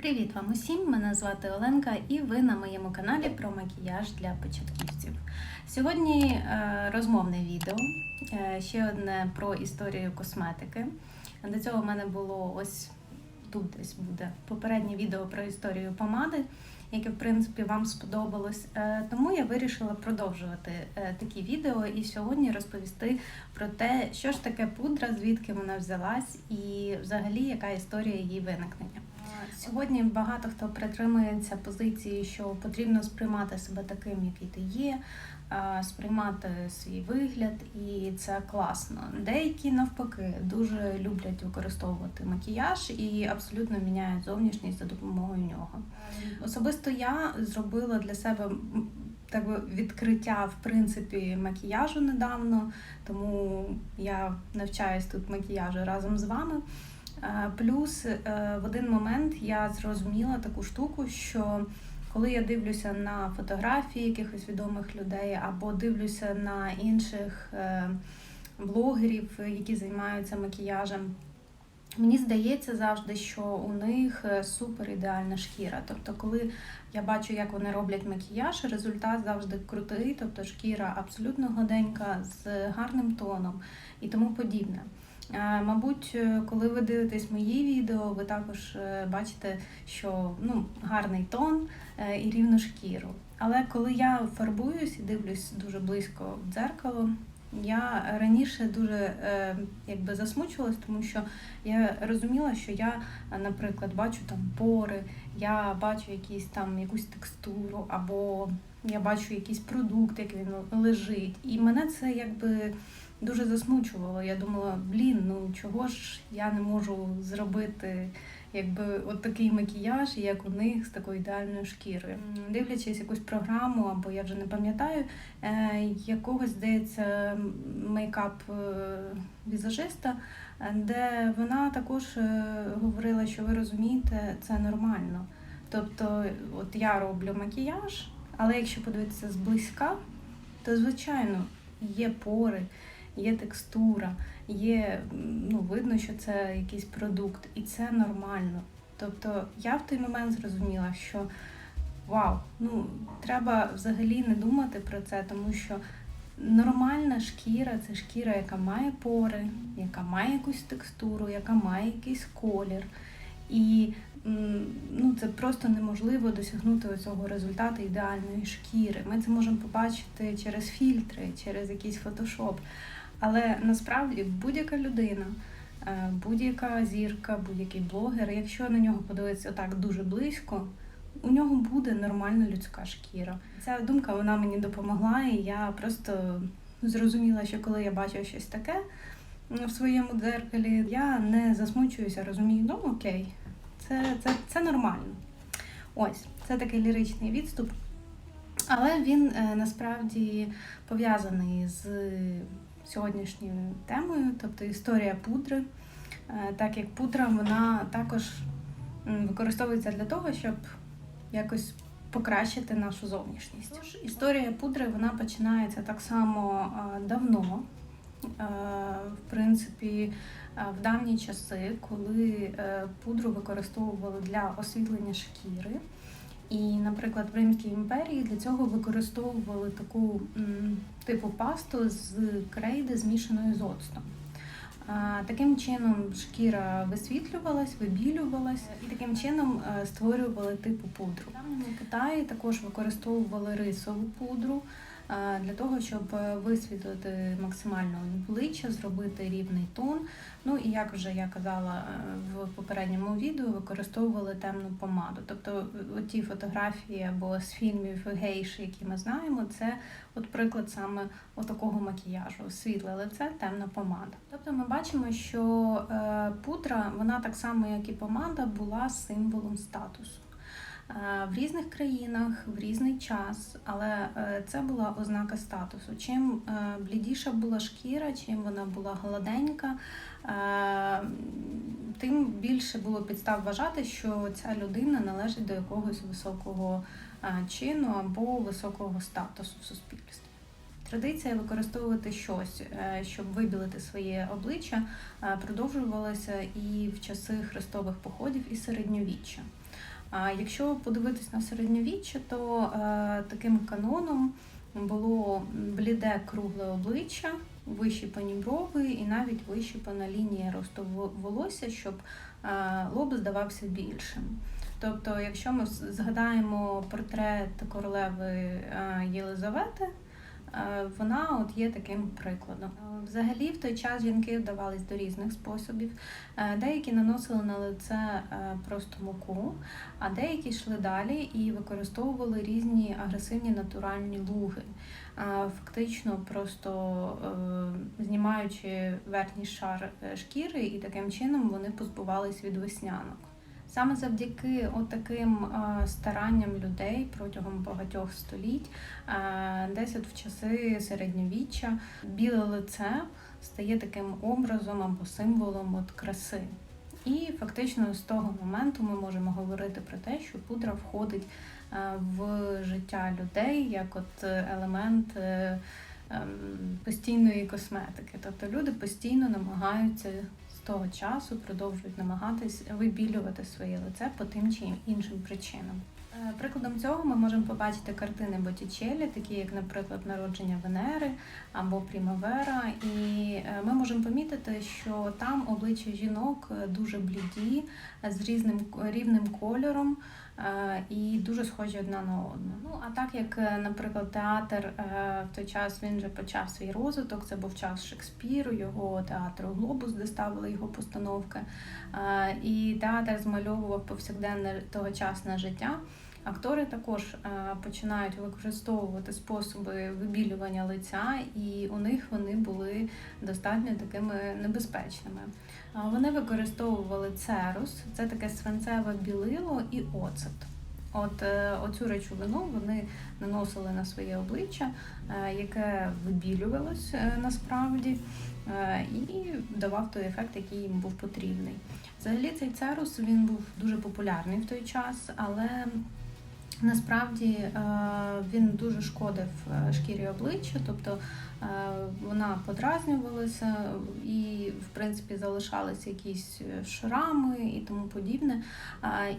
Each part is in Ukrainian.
Привіт вам усім! Мене звати Оленка і ви на моєму каналі про макіяж для початківців. Сьогодні е, розмовне відео, е, ще одне про історію косметики. До цього в мене було ось тут десь буде попереднє відео про історію помади, яке в принципі вам сподобалось. Е, Тому я вирішила продовжувати такі відео і сьогодні розповісти про те, що ж таке пудра, звідки вона взялась, і взагалі яка історія її виникнення. Сьогодні багато хто притримується позиції, що потрібно сприймати себе таким, який ти є, сприймати свій вигляд, і це класно. Деякі навпаки дуже люблять використовувати макіяж і абсолютно міняють зовнішність за допомогою нього. Особисто я зробила для себе так відкриття в принципі макіяжу недавно, тому я навчаюсь тут макіяжу разом з вами. Е, Плюс е, в один момент я зрозуміла таку штуку, що коли я дивлюся на фотографії якихось відомих людей або дивлюся на інших е, блогерів, які займаються макіяжем, мені здається завжди, що у них супер ідеальна шкіра. Тобто, коли я бачу, як вони роблять макіяж, результат завжди крутий, тобто шкіра абсолютно гладенька, з гарним тоном і тому подібне. Е, Мабуть, е, коли ви дивитесь мої відео, ви також е, бачите, що ну, гарний тон і рівну шкіру. Але коли я фарбуюсь і дивлюсь дуже близько в дзеркало, я раніше дуже якби засмучувалась, тому що я розуміла, що я, наприклад, бачу там пори, я бачу якісь там якусь текстуру, або я бачу якийсь продукт, як він лежить. І мене це якби дуже засмучувало. Я думала, блін, ну чого ж я не можу зробити якби от такий макіяж, як у них з такою ідеальною шкірою. Дивлячись якусь програму, або я вже не пам'ятаю, е, якогось здається мейкап е, візажиста, де вона також е, говорила, що ви розумієте, це нормально. Тобто, от я роблю макіяж, але якщо подивитися зблизька, то звичайно є пори, є текстура, є ну, видно, що це якийсь продукт, і це нормально. Тобто я в той момент зрозуміла, що вау, ну треба взагалі не думати про це, тому що нормальна шкіра це шкіра, яка має пори, яка має якусь текстуру, яка має якийсь колір. І ну, це просто неможливо досягнути цього результату ідеальної шкіри. Ми це можемо побачити через фільтри, через якийсь фотошоп. Але насправді будь-яка людина, е, будь-яка зірка, будь-який блогер, якщо на нього подивитися так дуже близько, у нього буде нормальна людська шкіра. Ця думка вона мені допомогла, і я просто зрозуміла, що коли я бачу щось таке в своєму дзеркалі, я не засмучуюся, розумію, ну окей, це, це, це нормально. Ось, це такий ліричний відступ. Але він е, насправді пов'язаний з сьогоднішньою темою, тобто історія пудри. Е, Так як пудра вона також використовується для того, щоб якось покращити нашу зовнішність. Тож історія пудри вона починається так само е, давно. Е, В принципі, в давні часи, коли пудру використовували для освітлення шкіри. І, наприклад, в Римській імперії для цього використовували таку типу пасту з крейди, змішаною з оцтом. Таким чином шкіра висвітлювалась, вибілювалась, і таким чином е, створювали типу пудру. В Китаї також використовували рисову пудру для того, щоб е, висвітлити максимально обличчя, зробити рівний тон. Ну і як вже я казала е, в попередньому відео, використовували темну помаду. Тобто, е, ті фотографії або з фільмів гейші, які ми знаємо, це от приклад саме отакого макіяжу. Світле лице, темна помада. Тобто ми бачимо, що пудра, вона так само, як і помада, була символом статусу. Е, В різних країнах в різний час, але е, це була ознака статусу. Чим е, блідіша була шкіра, чим вона була гладенька, тим більше було підстав вважати, що ця людина належить до якогось високого чину або високого статусу в суспільстві. Традиція використовувати щось, щоб вибілити своє обличчя, продовжувалася і в часи хрестових походів і середньовіччя. А якщо подивитись на середньовіччя, то е, таким каноном було бліде кругле обличчя, вищіпані брови і навіть вищіпана лінія росту волосся, щоб е, лоб здавався більшим. Тобто, якщо ми згадаємо портрет королеви е, Єлизавети, вона от є таким прикладом. Е, Взагалі, в той час жінки вдавались до різних способів. Е, Деякі наносили на лице е, просто муку, а деякі йшли далі і використовували різні агресивні натуральні луги, Е, фактично просто е, знімаючи верхній шар е, шкіри, і таким чином вони позбувались від веснянок. Саме завдяки отаким е, старанням людей протягом багатьох століть, е, десь от в часи середньовіччя, біле лице стає таким образом або символом от краси. І фактично з того моменту ми можемо говорити про те, що пудра входить е, в життя людей як от елемент ем, постійної косметики. Тобто люди постійно намагаються того часу продовжують намагатись вибілювати своє лице по тим чи іншим причинам. Е, Прикладом цього ми можемо побачити картини Боттічеллі, такі як, наприклад, народження Венери або Прімавера. І е, ми можемо помітити, що там обличчя жінок е, дуже бліді, з різним рівним кольором і дуже схожі одна на одну. Ну а так як, е, наприклад, театр е, в той час він вже почав свій розвиток, це був час Шекспіру, його театру Глобус, де ставили його постановки. Е, І театр змальовував повсякденне тогочасне життя. Актори також е, починають використовувати способи вибілювання лиця, і у них вони були достатньо такими небезпечними. Вони використовували церус, це таке свинцеве білило і оцет. От е, оцю речовину вони наносили на своє обличчя, е, яке вибілювалось насправді, і давав той ефект, який їм був потрібний. Взагалі цей церус він був дуже популярний в той час, але насправді е, він дуже шкодив е, шкірі обличчя, тобто е, вона подразнювалася і, в принципі, залишалися якісь шрами і тому подібне.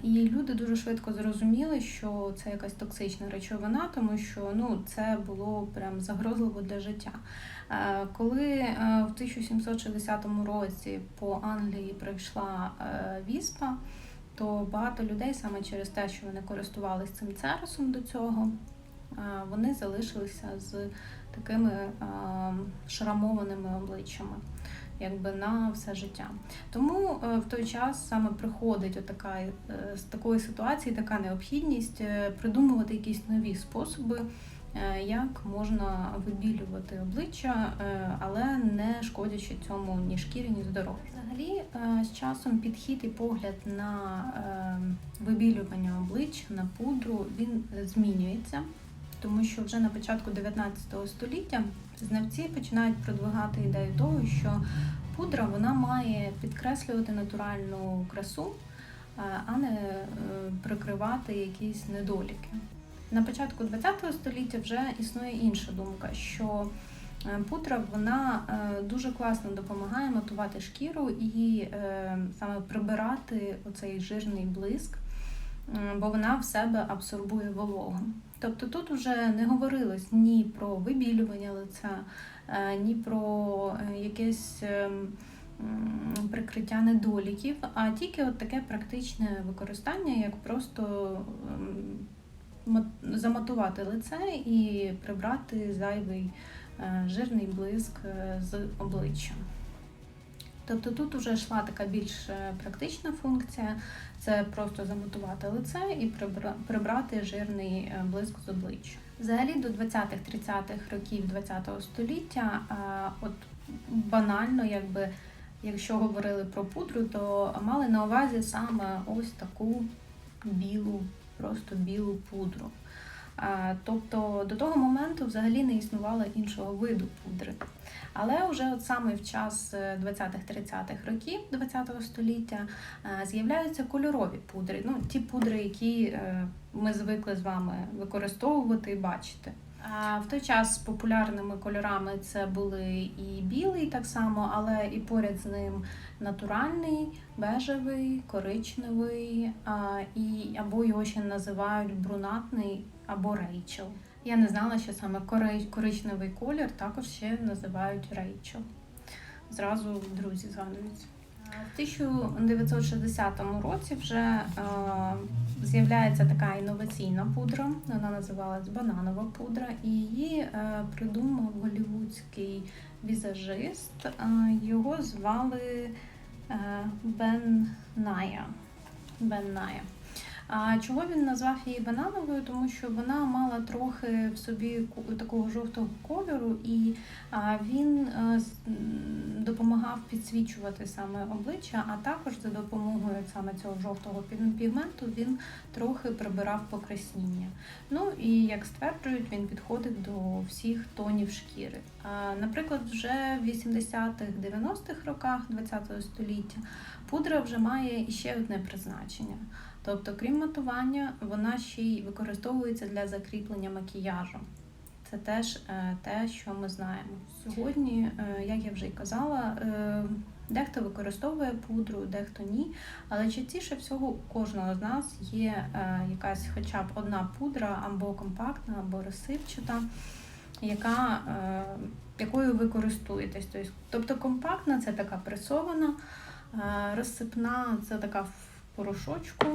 І люди дуже швидко зрозуміли, що це якась токсична речовина, тому що ну, це було прям загрозливо для життя. Коли в 1760 році по Англії прийшла віспа, то багато людей саме через те, що вони користувалися цим церусом до цього, вони залишилися з такими шрамованими обличчями. Якби на все життя. Тому е, в той час саме приходить отака, е, з такої ситуації така необхідність е, придумувати якісь нові способи, як можна вибілювати обличчя, е, але не шкодячи цьому ні шкірі, ні здоров'ю. Взагалі, е, з часом підхід і погляд на е, вибілювання обличчя, на пудру, він е, змінюється. Тому що вже на початку 19 століття знавці починають продвигати ідею того, що пудра вона має підкреслювати натуральну красу, е, а не е, прикривати якісь недоліки. На початку 20 століття вже існує інша думка, що е, пудра вона е, дуже класно допомагає матувати шкіру і е, саме прибирати оцей жирний блиск, бо вона в себе абсорбує вологу. Тобто тут вже не говорилось ні про вибілювання лиця, ні про якесь е, прикриття недоліків, а тільки от таке практичне використання, як просто ем, заматувати лице і прибрати зайвий е, жирний блиск е, з обличчя. Тобто тут вже йшла така більш е, практична функція, це просто замотувати лице і прибрати жирний блиск з обличчя. Взагалі до 20-30-х років ХХ століття, от банально, якби якщо говорили про пудру, то мали на увазі саме ось таку білу, просто білу пудру. Тобто до того моменту взагалі не існувало іншого виду пудри. Але вже от саме в час е, 20-30-х років ХХ століття е, з'являються кольорові пудри. Ну, ті пудри, які е, ми звикли з вами використовувати і бачити. В той час популярними кольорами це були і білий так само, але і поряд з ним натуральний, бежевий, коричневий, і, або його ще називають брунатний або рейчел. Я не знала, що саме коричневий колір також ще називають рейчел. Зразу друзі згадуються. В 1960 році вже е, з'являється така інноваційна пудра, вона називалась бананова пудра, і її е, придумав голівудський візажист. Е, його звали Бен Ная. Бен Ная. А чого він назвав її банановою? Тому що вона мала трохи в собі такого жовтого кольору, і він е, допомагав підсвічувати саме обличчя, а також за допомогою саме цього жовтого пігменту він трохи прибирав покрасніння. Ну і як стверджують, він підходить до всіх тонів шкіри. Наприклад, вже в 80-х, 90-х роках ХХ століття пудра вже має іще одне призначення. Тобто, крім матування, вона ще й використовується для закріплення макіяжу. Це теж е, те, що ми знаємо. Сьогодні, е, як я вже й казала, е, дехто використовує пудру, дехто ні. Але частіше всього у кожного з нас є якась хоча б одна пудра, або компактна, або розсипчата, яка, якою ви користуєтесь. Тобто- компактна це така пресована, розсипна це така порошочку.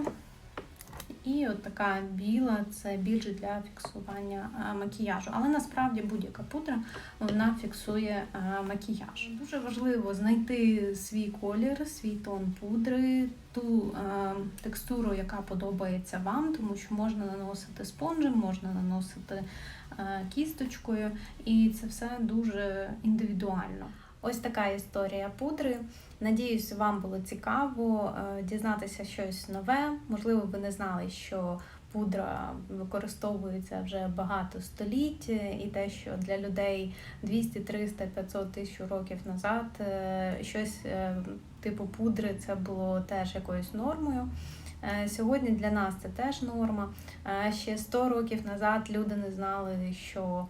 І от така біла це більше для фіксування макіяжу. Але насправді будь-яка пудра вона фіксує макіяж. Дуже важливо знайти свій колір, свій тон пудри, ту текстуру, яка подобається вам, тому що можна наносити спонжем, можна наносити кісточкою, і це все дуже індивідуально. Ось така історія пудри. Надіюсь, вам було цікаво е, дізнатися щось нове. Можливо, ви не знали, що пудра використовується вже багато століть, е, і те, що для людей 200, 300, 500 тисяч років назад е, щось типу пудри це було теж якоюсь нормою. Сьогодні для нас це теж норма. Ще 100 років назад люди не знали, що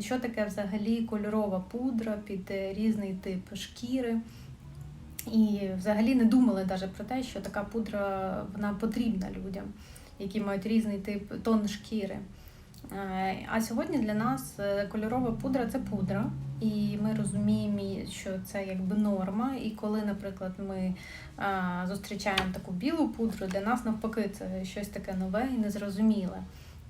що таке взагалі кольорова пудра під е, різний тип шкіри. І взагалі не думали навіть про те, що така пудра вона потрібна людям, які мають різний тип тон шкіри. Е, А сьогодні для нас е, кольорова пудра це пудра, і ми розуміємо, що це якби норма. І коли, наприклад, ми зустрічаємо таку білу пудру, для нас навпаки це щось таке нове і незрозуміле.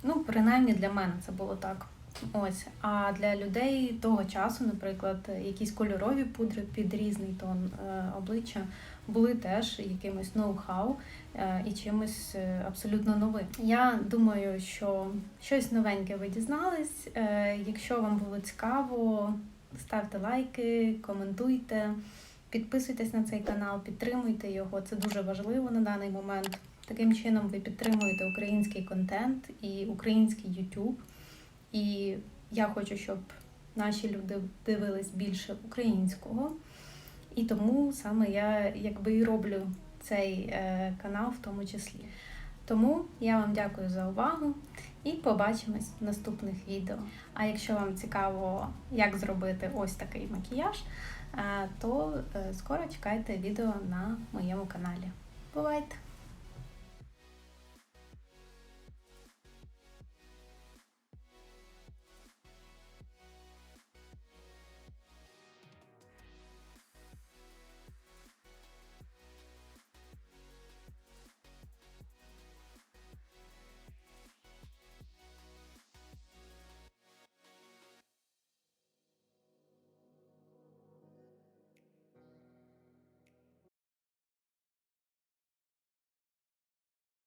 Ну, принаймні для мене це було так. Ось, а для людей того часу, наприклад, якісь кольорові пудри під різний тон е, обличчя були теж якимось ноу-хау е, і чимось е, абсолютно новим. Я думаю, що щось новеньке ви дізнались. Якщо вам було цікаво, ставте лайки, коментуйте, підписуйтесь на цей канал, підтримуйте його. Це дуже важливо на даний момент. Таким чином ви підтримуєте український контент і український YouTube. І я хочу, щоб наші люди дивились більше українського. І тому саме я якби і роблю цей е, канал в тому числі. Тому я вам дякую за увагу і побачимось в наступних відео. А якщо вам цікаво, як зробити ось такий макіяж, е, то е, скоро чекайте відео на моєму каналі. Бувайте!